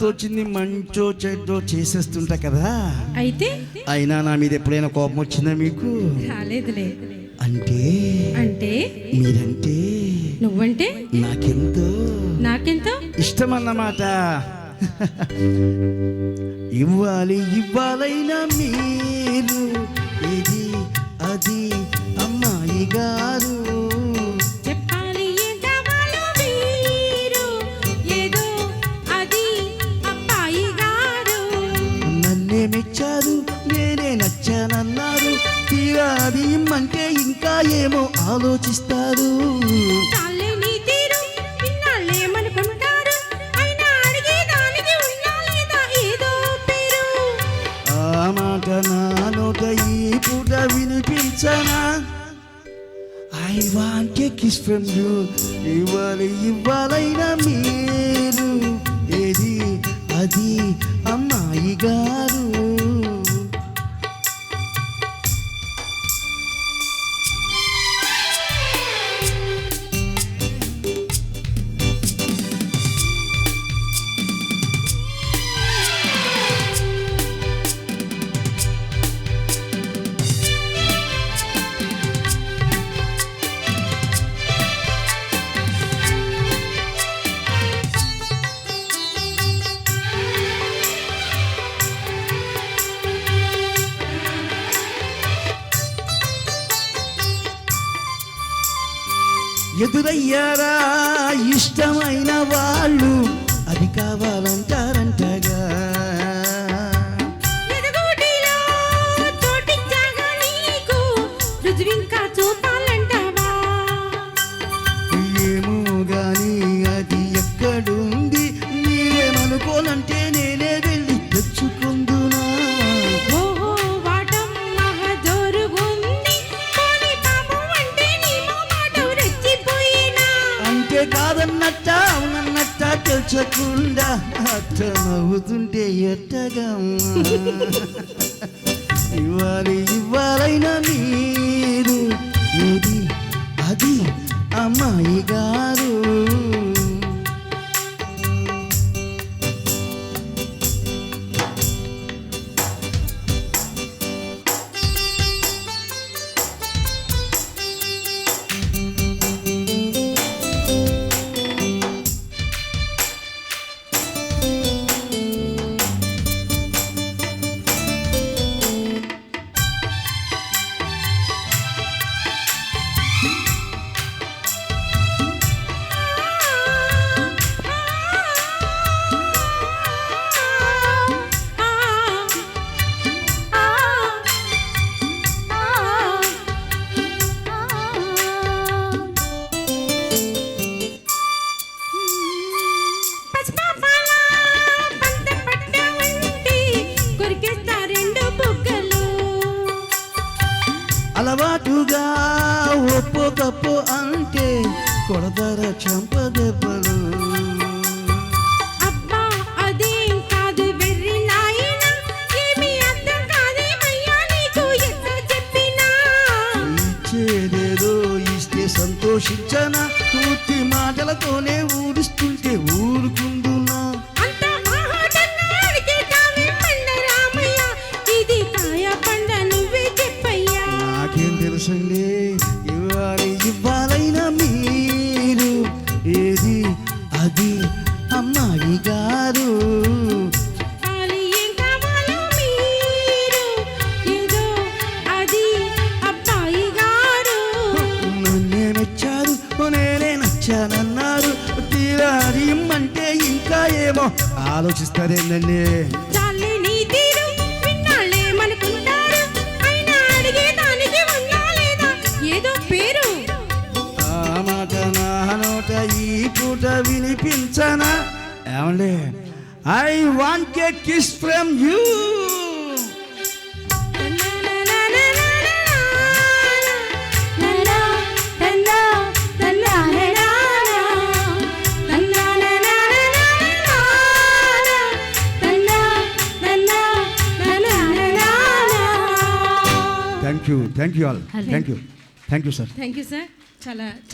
తోచింది మంచో చెడ్డో చేసేస్తుంటా కదా. అయితే? అయినా నా మీద ఎప్పుడైనా కోపం వచ్చిందా మీకు? రాలేదులే. అంటే? అంటే? మీరంటే? నువ్వంటే? నాకెంతో? నాకెంతో? ఇష్టం అన్నమాట ఇవ్వాలి ఇవ్వాలైనా మీరు. ఇది అది అమ్మాయి ఉన్నా లేదా ఏదో పేరు. ఆ మాట నా నోట ఈ పూట వినిపించనా? I want kiss from you. ఇవ్వాలి ఇవ్వాలైనా మీరు. ఏది? అది అమ్మాయి గారు. ఎదురయ్యారా? ఇష్టమైన వాళ్ళు అది కావాలంటారంటగా. ఏమో గాని అది ఎక్కడుంది? మీరేమనుకోనంటే అంటే కాదన్నట్ట అవునన్నట్ట తెలుసకుండా అట్ట నవ్వుతుంటే ఎట్టగా సంతోషించనా పూర్తి మాటలతోనే ఊరిస్తుంటే ఊరుకుందునా? అంత ఆహాటంగా దానికి ఉన్నా లేదా? ఏదో పేరు. ఆ మాట నా నోట ఈ పూట వినిపించనా? ఏమండి? I want a kiss from you you thank you all thank you thank you sir thank you sir చాలా చక్కగా